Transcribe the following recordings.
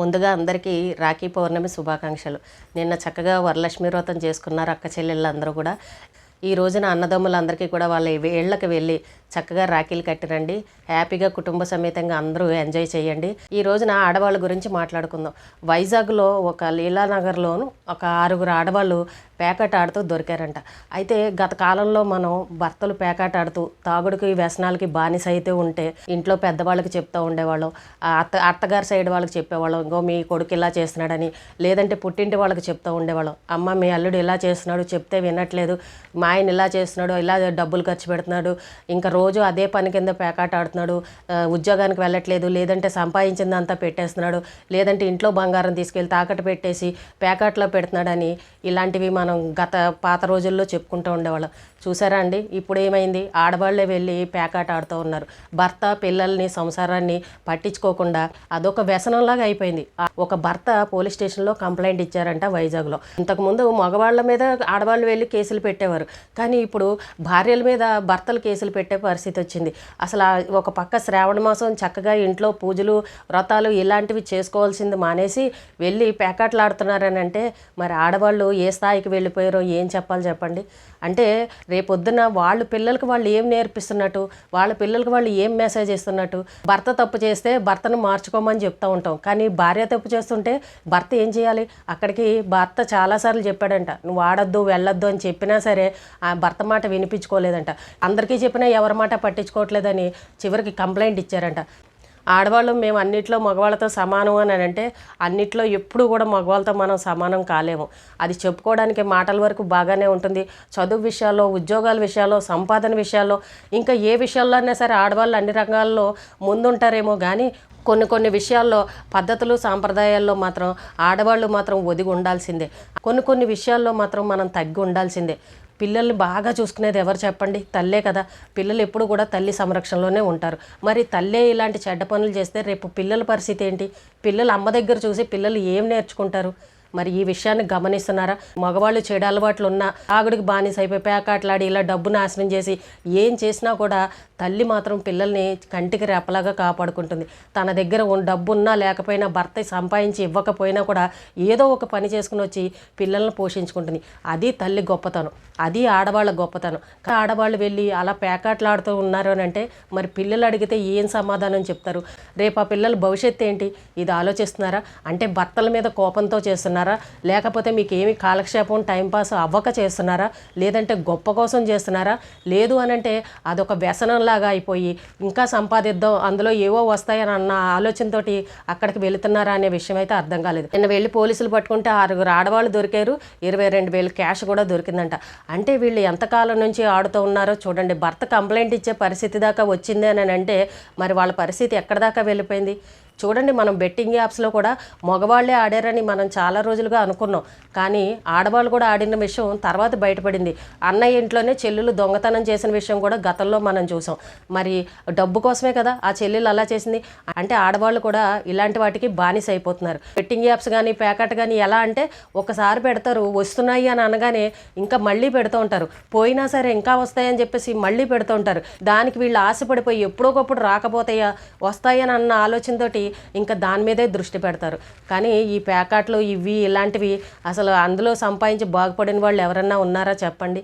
ముందుగా అందరికీ రాఖీ పౌర్ణమి శుభాకాంక్షలు. నిన్న చక్కగా వరలక్ష్మి వ్రతం చేసుకున్నారు అక్క చెల్లెళ్ళందరూ కూడా. ఈ రోజున అన్నదమ్ములందరికీ కూడా వాళ్ళ ఇళ్ళకి వెళ్ళి చక్కగా రాఖీలు కట్టిరండి. హ్యాపీగా కుటుంబ సమేతంగా అందరూ ఎంజాయ్ చేయండి. ఈ రోజున ఆడవాళ్ళ గురించి మాట్లాడుకుందాం. వైజాగ్లో ఒక లీలానగర్లోను ఒక ఆరుగురు ఆడవాళ్ళు పేకాట ఆడుతూ దొరికారంట. అయితే గత కాలంలో మనం భర్తలు పేకాట ఆడుతూ తాగుడుకి వ్యసనాలకి బానిస అయితే ఉంటే ఇంట్లో పెద్దవాళ్ళకి చెప్తూ ఉండేవాళ్ళం. ఆ అత్త అత్తగారి సైడ్ వాళ్ళకి చెప్పేవాళ్ళం. ఇంకో మీ కొడుకు ఇలా చేస్తున్నాడని. లేదంటే పుట్టింటి వాళ్ళకి చెప్తూ ఉండేవాళ్ళం. అమ్మ మీ అల్లుడు ఇలా చేస్తున్నాడు చెప్తే వినట్లేదు. మా ఆయన ఇలా చేస్తున్నాడు ఇలా డబ్బులు ఖర్చు పెడుతున్నాడు ఇంకా రోజు అదే పని కింద పేకాట ఆడుతున్నాడు ఉద్యోగానికి వెళ్ళట్లేదు లేదంటే సంపాదించిందంతా పెట్టేస్తున్నాడు లేదంటే ఇంట్లో బంగారం తీసుకెళ్ళి తాకట్టు పెట్టేసి పేకాట్లో పెడుతున్నాడని ఇలాంటివి మనం గత పాత రోజుల్లో చెప్పుకుంటూ ఉండేవాళ్ళం. చూసారా అండి? ఇప్పుడు ఏమైంది? ఆడవాళ్ళే వెళ్ళి పేకాట ఆడుతూ ఉన్నారు. భర్త పిల్లల్ని సంసారాన్ని పట్టించుకోకుండా అదొక వ్యసనంలాగా అయిపోయింది. ఒక భర్త పోలీస్ స్టేషన్లో కంప్లైంట్ ఇచ్చారంట వైజాగ్లో. ఇంతకుముందు మగవాళ్ళ మీద ఆడవాళ్ళు వెళ్ళి కేసులు పెట్టేవారు. కానీ ఇప్పుడు భార్యల మీద భర్తలు కేసులు పెట్టే పరిస్థితి వచ్చింది. అసలు ఒక పక్క శ్రావణ మాసం చక్కగా ఇంట్లో పూజలు వ్రతాలు ఇలాంటివి చేసుకోవాల్సింది మానేసి వెళ్ళి పేకాటలు ఆడుతున్నారని అంటే మరి ఆడవాళ్ళు ఏ స్థాయికి వెళ్ళిపోయారో ఏం చెప్పాలి చెప్పండి. అంటే రేపొద్దున వాళ్ళ పిల్లలకి వాళ్ళు ఏం నేర్పిస్తున్నట్టు వాళ్ళ పిల్లలకి వాళ్ళు ఏం మెసేజ్ ఇస్తున్నట్టు భర్త తప్పు చేస్తే భర్తను మార్చుకోమని చెప్తూ ఉంటాం. కానీ భార్య తప్పు చేస్తుంటే భర్త ఏం చేయాలి? అక్కడికి భర్త చాలాసార్లు చెప్పాడంట నువ్వు ఆడొద్దు వెళ్ళొద్దు అని చెప్పినా సరే ఆ భర్త మాట వినిపించుకోలేదంట. అందరికీ చెప్పినా ఎవరి మాట పట్టించుకోవట్లేదని చివరికి కంప్లైంట్ ఇచ్చారంట. ఆడవాళ్ళు మేము అన్నిట్లో మగవాళ్ళతో సమానం అని అంటే అన్నిట్లో ఎప్పుడు కూడా మగవాళ్ళతో మనం సమానం కాలేము. అది చెప్పుకోవడానికి మాటల వరకు బాగానే ఉంటుంది. చదువు విషయాల్లో ఉద్యోగాల విషయాల్లో సంపాదన విషయాల్లో ఇంకా ఏ విషయాల్లో అయినా సరే ఆడవాళ్ళు అన్ని రంగాల్లో ముందుంటారేమో కానీ కొన్ని కొన్ని విషయాల్లో పద్ధతులు సాంప్రదాయాల్లో మాత్రం ఆడవాళ్ళు మాత్రం ఒదిగి ఉండాల్సిందే. కొన్ని కొన్ని విషయాల్లో మాత్రం మనం తగ్గి ఉండాల్సిందే. పిల్లల్ని బాగా చూసుకునేది ఎవరు చెప్పండి? తల్లే కదా. పిల్లలు ఎప్పుడు కూడా తల్లి సంరక్షణలోనే ఉంటారు. మరి తల్లే ఇలాంటి చెడ్డ పనులు చేస్తే రేపు పిల్లల పరిస్థితి ఏంటి? పిల్లలు అమ్మ దగ్గర చూసి పిల్లలు ఏం నేర్చుకుంటారు? మరి ఈ విషయాన్ని గమనిస్తున్నారా? మగవాళ్ళు చెడు అలవాట్లు ఉన్న ఆగుడికి బానిస అయిపోయి పేకాట్లాడి ఇలా డబ్బు నాశనం చేసి ఏం చేసినా కూడా తల్లి మాత్రం పిల్లల్ని కంటికి రెప్పలాగా కాపాడుకుంటుంది. తన దగ్గర ఉన్న డబ్బు ఉన్నా లేకపోయినా భర్త సంపాదించి ఇవ్వకపోయినా కూడా ఏదో ఒక పని చేసుకుని వచ్చి పిల్లల్ని పోషించుకుంటుంది. అది తల్లి గొప్పతనం. అది ఆడవాళ్ళ గొప్పతనం. కానీ ఆడవాళ్ళు వెళ్ళి అలా పేకాట్లాడుతూ ఉన్నారు అని అంటే మరి పిల్లలు అడిగితే ఏం సమాధానం చెప్తారు? రేపు ఆ పిల్లల భవిష్యత్తు ఏంటి? ఇది ఆలోచిస్తున్నారా? అంటే భర్తల మీద కోపంతో చేస్తున్నారా? లేకపోతే మీకు ఏమి కాలక్షేపం టైంపాస్ అవ్వక చేస్తున్నారా? లేదంటే గొప్ప కోసం చేస్తున్నారా? లేదు అనంటే అదొక వ్యసనంలా వ్యసనంలాగా అయిపోయి ఇంకా సంపాదిద్దాం అందులో ఏవో వస్తాయని అన్న ఆలోచనతోటి అక్కడికి వెళుతున్నారా అనే విషయం అయితే అర్థం కాలేదు. నిన్న వెళ్ళి పోలీసులు పట్టుకుంటే ఆరుగురు ఆడవాళ్ళు దొరికారు ఇరవై రెండు వేలు క్యాష్ కూడా దొరికిందంట. అంటే వీళ్ళు ఎంతకాలం నుంచి ఆడుతూ ఉన్నారో చూడండి భర్త కంప్లైంట్ ఇచ్చే పరిస్థితి దాకా వచ్చింది అని అంటే మరి వాళ్ళ పరిస్థితి ఎక్కడ దాకా వెళ్ళిపోయింది? చూడండి మనం బెట్టింగ్ యాప్స్లో కూడా మగవాళ్ళే ఆడారని మనం చాలా రోజులుగా అనుకున్నాం. కానీ ఆడవాళ్ళు కూడా ఆడిన విషయం తర్వాత బయటపడింది. అన్నయ్య ఇంట్లోనే చెల్లెలు దొంగతనం చేసిన విషయం కూడా గతంలో మనం చూసాం. మరి డబ్బు కోసమే కదా ఆ చెల్లెలు అలా చేసింది? అంటే ఆడవాళ్ళు కూడా ఇలాంటి వాటికి బానిస అయిపోతున్నారు. బెట్టింగ్ యాప్స్ కానీ ప్యాకెట్ కానీ ఎలా అంటే ఒకసారి పెడతారు వస్తున్నాయి అని అనగానే ఇంకా మళ్ళీ పెడుతూ ఉంటారు. పోయినా సరే ఇంకా వస్తాయని చెప్పేసి మళ్ళీ పెడుతూ ఉంటారు. దానికి వీళ్ళు ఆశపడిపోయి ఎప్పుడోకప్పుడు రాకపోతాయా వస్తాయని అన్న ఆలోచనతోటి ఇంకా దాని మీదే దృష్టి పెడతారు. కానీ ఈ ప్యాకాట్లు ఇవి ఇలాంటివి అసలు అందులో సంపాదించి బాగుపడిన వాళ్ళు ఎవరన్నా ఉన్నారా చెప్పండి?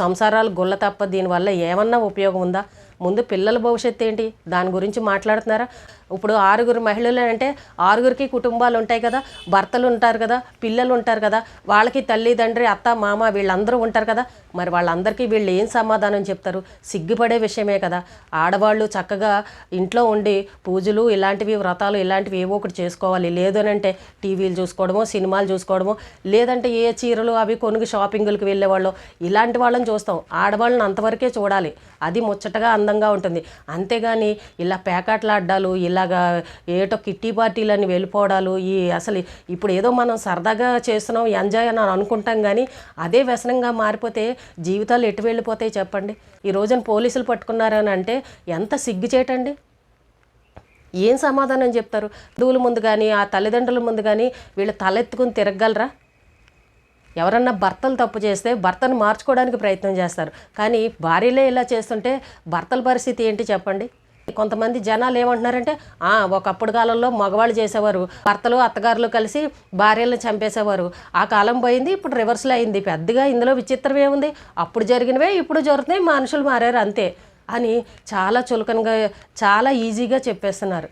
సంసారాలు గుల్ల తప్ప దీనివల్ల ఏమన్నా ఉపయోగం ఉందా? ముందు పిల్లల భవిష్యత్తు ఏంటి? దాని గురించి మాట్లాడుతున్నారా? ఇప్పుడు ఆరుగురు మహిళలు అంటే ఆరుగురికి కుటుంబాలు ఉంటాయి కదా భర్తలు ఉంటారు కదా పిల్లలు ఉంటారు కదా వాళ్ళకి తల్లిదండ్రి అత్త మామ వీళ్ళందరూ ఉంటారు కదా మరి వాళ్ళందరికీ వీళ్ళు ఏం సమాధానం చెప్తారు? సిగ్గుపడే విషయమే కదా. ఆడవాళ్ళు చక్కగా ఇంట్లో ఉండి పూజలు ఇలాంటివి వ్రతాలు ఇలాంటివి ఏవో ఒకటి చేసుకోవాలి. లేదనంటే టీవీలు చూసుకోవడమో సినిమాలు చూసుకోవడమో లేదంటే ఏ చీరలు అవి కొనుగు షాపింగులకు వెళ్ళేవాళ్ళు ఇలాంటి వాళ్ళని చూస్తాం. ఆడవాళ్ళని అంతవరకే చూడాలి. అది ముచ్చటగా అందంగా ఉంటుంది. అంతేగాని ఇలా పేకాట్లాడ్డాలు ఇలాగా ఏటో కిట్టి పార్టీలని వెళ్ళిపోవడాలు ఈ అసలు ఇప్పుడు ఏదో మనం సరదాగా చేస్తున్నాం ఎంజాయ్ అని అనుకుంటాం కానీ అదే వ్యసనంగా మారిపోతే జీవితాలు ఎటు వెళ్ళిపోతాయి చెప్పండి? ఈ రోజున పోలీసులు పట్టుకున్నారని అంటే ఎంత సిగ్గు చేయటండి ఏం సమాధానం చెప్తారు? హిందువుల ముందు కానీ ఆ తల్లిదండ్రుల ముందు కానీ వీళ్ళు తలెత్తుకుని తిరగలరా ఎవరన్నా భర్తలు తప్పు చేస్తే భర్తను మార్చుకోవడానికి ప్రయత్నం చేస్తారు. కానీ భార్యలే ఇలా చేస్తుంటే భర్తల పరిస్థితి ఏంటి చెప్పండి? కొంతమంది జనాలు ఏమంటున్నారంటే "ఆ, ఒకప్పుడు కాలంలో మగవాళ్ళు చేసేవారు. భర్తలు అత్తగారులు కలిసి భార్యలను చంపేసేవారు. ఆ కాలం పోయింది ఇప్పుడు రివర్స్లో అయింది. పెద్దగా ఇందులో విచిత్రం ఏముంది? అప్పుడు జరిగినవే ఇప్పుడు జరుగుతున్నాయి మనుషులు మారారు అంతే అని చాలా చులకనగా చాలా ఈజీగా చెప్పేస్తున్నారు.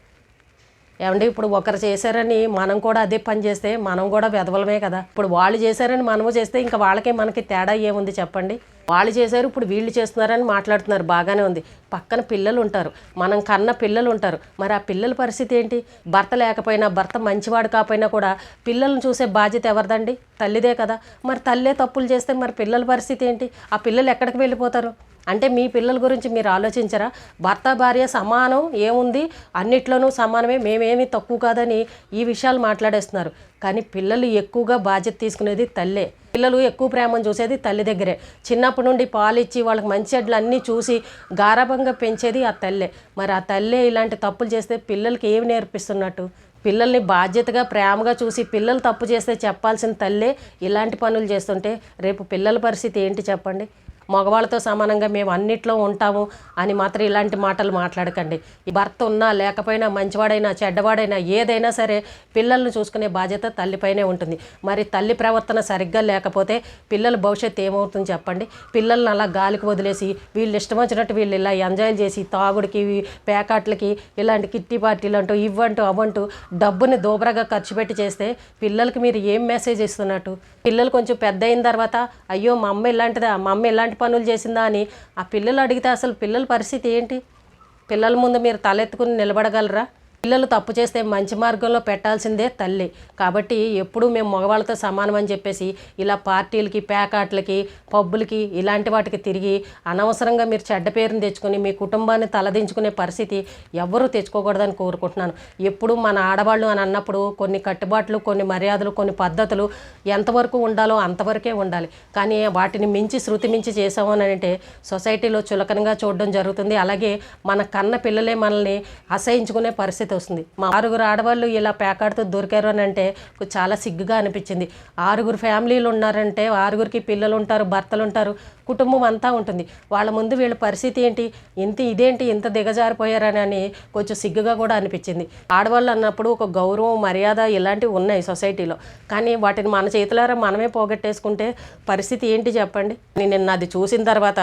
ఏమంటే ఇప్పుడు ఒకరు చేశారని మనం కూడా అదే పని చేస్తే మనం కూడా వెధవలమే కదా. ఇప్పుడు వాళ్ళు చేశారని మనము చేస్తే ఇంకా వాళ్ళకే మనకి తేడా ఏముంది చెప్పండి? వాళ్ళు చేశారు ఇప్పుడు వీళ్ళు చేస్తున్నారని మాట్లాడుతున్నారు. బాగానే ఉంది. పక్కన పిల్లలు ఉంటారు. మనం కన్న పిల్లలు ఉంటారు. మరి ఆ పిల్లల పరిస్థితి ఏంటి? భర్త లేకపోయినా భర్త మంచివాడు కాకపోయినా కూడా పిల్లల్ని చూసే బాధ్యత ఎవరిదండి? తల్లిదే కదా. మరి తల్లే తప్పులు చేస్తే మరి పిల్లల పరిస్థితి ఏంటి? ఆ పిల్లలు ఎక్కడికి వెళ్ళిపోతారు? అంటే మీ పిల్లల గురించి మీరు ఆలోచించరా? భర్త భార్య సమానం ఏముంది? అన్నిట్లోనూ సమానమే. మేమేమి తక్కువ కాదని ఈ విషయాలు మాట్లాడేస్తున్నారు. కానీ పిల్లలు ఎక్కువగా బాధ్యత తీసుకునేది తల్లే. పిల్లలు ఎక్కువ ప్రేమను చూసేది తల్లి దగ్గరే. చిన్నప్పటి నుండి పాలు ఇచ్చి వాళ్ళకి మంచి చెడ్లు అన్నీ చూసి గారాభంగా పెంచేది ఆ తల్లే. మరి ఆ తల్లే ఇలాంటి తప్పులు చేస్తే పిల్లలకి ఏమి నేర్పిస్తున్నట్టు? పిల్లల్ని బాధ్యతగా ప్రేమగా చూసి పిల్లలు తప్పు చేస్తే చెప్పాల్సిన తల్లే ఇలాంటి పనులు చేస్తుంటే రేపు పిల్లల పరిస్థితి ఏంటి చెప్పండి? మగవాళ్ళతో సమానంగా మేము అన్నిట్లో ఉంటాము అని మాత్రం ఇలాంటి మాటలు మాట్లాడకండి. ఈ భర్త ఉన్నా లేకపోయినా మంచివాడైనా చెడ్డవాడైనా ఏదైనా సరే పిల్లల్ని చూసుకునే బాధ్యత తల్లిపైనే ఉంటుంది. మరి తల్లి ప్రవర్తన సరిగ్గా లేకపోతే పిల్లల భవిష్యత్తు ఏమవుతుంది చెప్పండి. పిల్లల్ని అలా గాలికి వదిలేసి వీళ్ళు ఇష్టం వచ్చినట్టు వీళ్ళు ఇలా ఎంజాయ్ చేసి తాగుడికి పేకాట్లకి ఇలాంటి కిట్టి పార్టీలు అంటూ ఇవ్వంటూ అవ్వంటూ డబ్బుని దోబరగా ఖర్చు పెట్టి చేస్తే పిల్లలకి మీరు ఏం మెసేజ్ ఇస్తున్నట్టు? పిల్లలు కొంచెం పెద్ద అయిన తర్వాత అయ్యో మా అమ్మ ఇలాంటిదా? మా అమ్మ ఇలాంటి పనులు చేసిందా అని ఆ పిల్లలు అడిగితే అసలు పిల్లల పరిస్థితి ఏంటి? పిల్లల ముందు మీరు తలెత్తుకుని నిలబడగలరా? పిల్లలు తప్పు చేస్తే మంచి మార్గంలో పెట్టాల్సిందే తల్లి. కాబట్టి ఎప్పుడూ మేము మగవాళ్ళతో సమానం అని చెప్పేసి ఇలా పార్టీలకి ప్యాకాట్లకి పబ్బులకి ఇలాంటి వాటికి తిరిగి అనవసరంగా మీరు చెడ్డ పేరుని తెచ్చుకొని మీ కుటుంబాన్ని తలదించుకునే పరిస్థితి ఎవ్వరూ తెచ్చుకోకూడదని కోరుకుంటున్నాను. ఎప్పుడు మన ఆడవాళ్ళు అని అన్నప్పుడు కొన్ని కట్టుబాట్లు కొన్ని మర్యాదలు కొన్ని పద్ధతులు ఎంతవరకు ఉండాలో అంతవరకే ఉండాలి. కానీ వాటిని మించి శృతి మించి చేసాము అని అంటే సొసైటీలో చులకనగా చూడడం జరుగుతుంది. అలాగే మన కన్న పిల్లలే మనల్ని అసహించుకునే పరిస్థితి వస్తుంది. మా ఆరుగురు ఆడవాళ్ళు ఇలా పేకాడుతూ దొరికారు అని అంటే చాలా సిగ్గుగా అనిపించింది. ఆరుగురు ఫ్యామిలీలు ఉన్నారంటే ఆరుగురికి పిల్లలు ఉంటారు భర్తలు ఉంటారు కుటుంబం అంతా ఉంటుంది. వాళ్ళ ముందు వీళ్ళ పరిస్థితి ఏంటి? ఇంత ఇదేంటి? ఇంత దిగజారిపోయారని అని కొంచెం సిగ్గుగా కూడా అనిపించింది. ఆడవాళ్ళు అన్నప్పుడు ఒక గౌరవం మర్యాద ఇలాంటివి ఉన్నాయి సొసైటీలో. కానీ వాటిని మన చేతులారా మనమే పోగొట్టేసుకుంటే పరిస్థితి ఏంటి చెప్పండి? నేను నిన్న అది చూసిన తర్వాత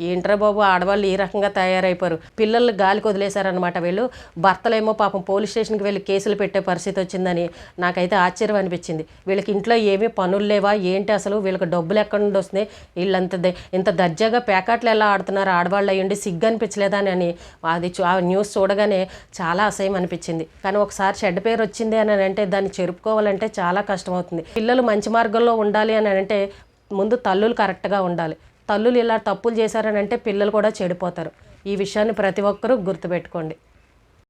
ఏంట్రా బాబు ఆడవాళ్ళు ఈ రకంగా తయారైపోయారు పిల్లలు గాలికి వదిలేశారనమాట వీళ్ళు. భర్తలేమో పాపం పోలీస్ స్టేషన్కి వెళ్ళి కేసులు పెట్టే పరిస్థితి వచ్చిందని నాకైతే ఆశ్చర్యం అనిపించింది. వీళ్ళకి ఇంట్లో ఏమీ పనులు లేవా? ఏంటి అసలు? వీళ్ళకి డబ్బులు ఎక్కడి నుండి వస్తున్నాయి? వీళ్ళంత ఇంత దర్జాగా ప్యాకెట్లు ఎలా ఆడుతున్నారు? ఆడవాళ్ళు అయ్యండి సిగ్గు అనిపించలేదా అని అది చూ- ఆ న్యూస్ చూడగానే చాలా అసహ్యం అనిపించింది. కానీ ఒకసారి చెడ్డ పేరు వచ్చింది అని అంటే దాన్ని చెరుపుకోవాలంటే చాలా కష్టమవుతుంది. పిల్లలు మంచి మార్గంలో ఉండాలి అని అంటే ముందు తల్లులు కరెక్ట్గా ఉండాలి. తల్లులు ఇలా తప్పులు చేశారని అంటే పిల్లలు కూడా చెడిపోతారు. ఈ విషయాన్ని ప్రతి ఒక్కరూ గుర్తుపెట్టుకోండి.